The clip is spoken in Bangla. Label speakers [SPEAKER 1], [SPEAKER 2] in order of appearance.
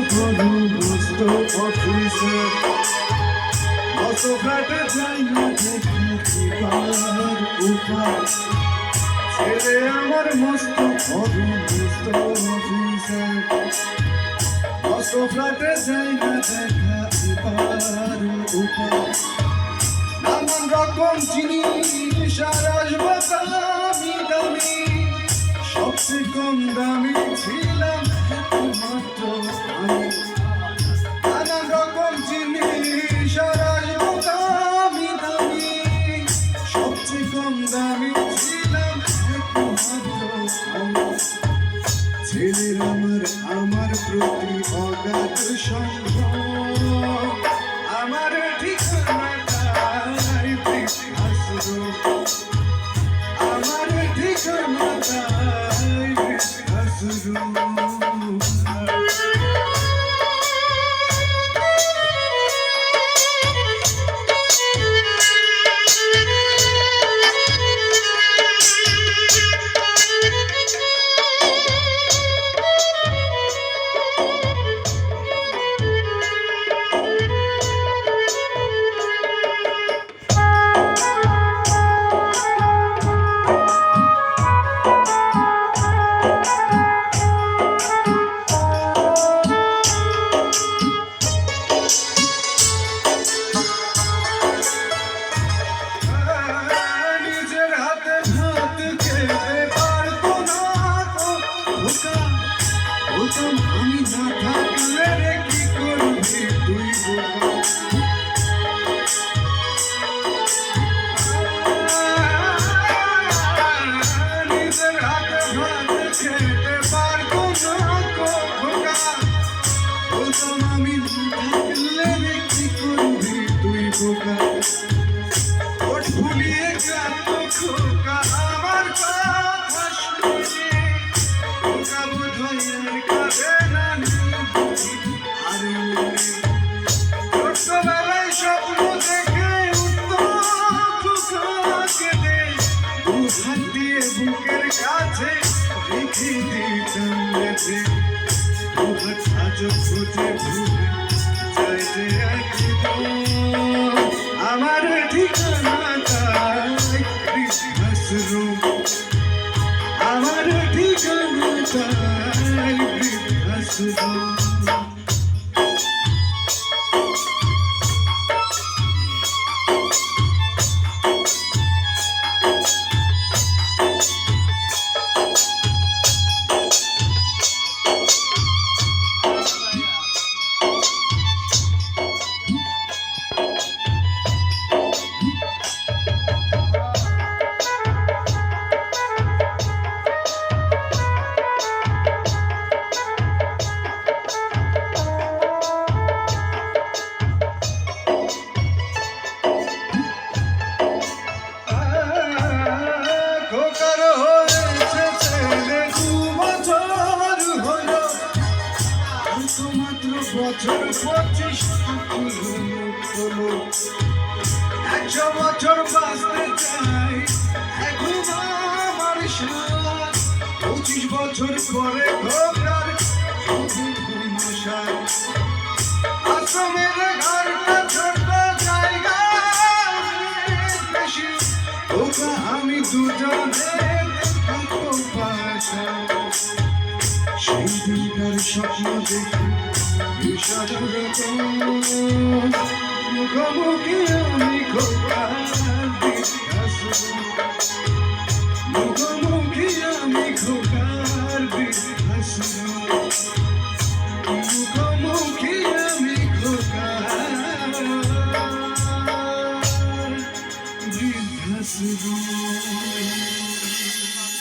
[SPEAKER 1] ছেলে আমার মস্ত বড় মস্ত অফিসার মস্ত ফ্ল্যাটে যাই না দেখি দিবার উপায় ছেলে আমার মস্ত বড় মস্ত অফিসার মস্ত ফ্ল্যাটে যাই না দেখা দিবার উপায় নানান রকম জিনিস আর আসব দামি দামি সবচেয়ে কম দামি ছিলাম Thank you. বোকা ওঠ ফুলিয়ে গেল খোকা। আমার কথা শুনে খোকা বোধহয় আর কাঁদে না আর ছোটবেলায় স্বপ্ন দেখে উঠতো খোকাকে দে দু হাত দিয়ে বুকের কাছে রেখে দিতাম বেঁধে। দু হাত সাজো খুঁজে ভুলে আমার ঠিকানাটাই বছর পঁচিশ হলো একশো বছর বাঁচতে চাই এখন আমার সাথ পঁচিশ বছর পরে খোকার সাথ ঘরটা ছোট জায়গা বেশি আমি দুজনে সেই দিনকার স্বপ্ন দেখি বিষাদ মুখোমুখি আমি খোকা।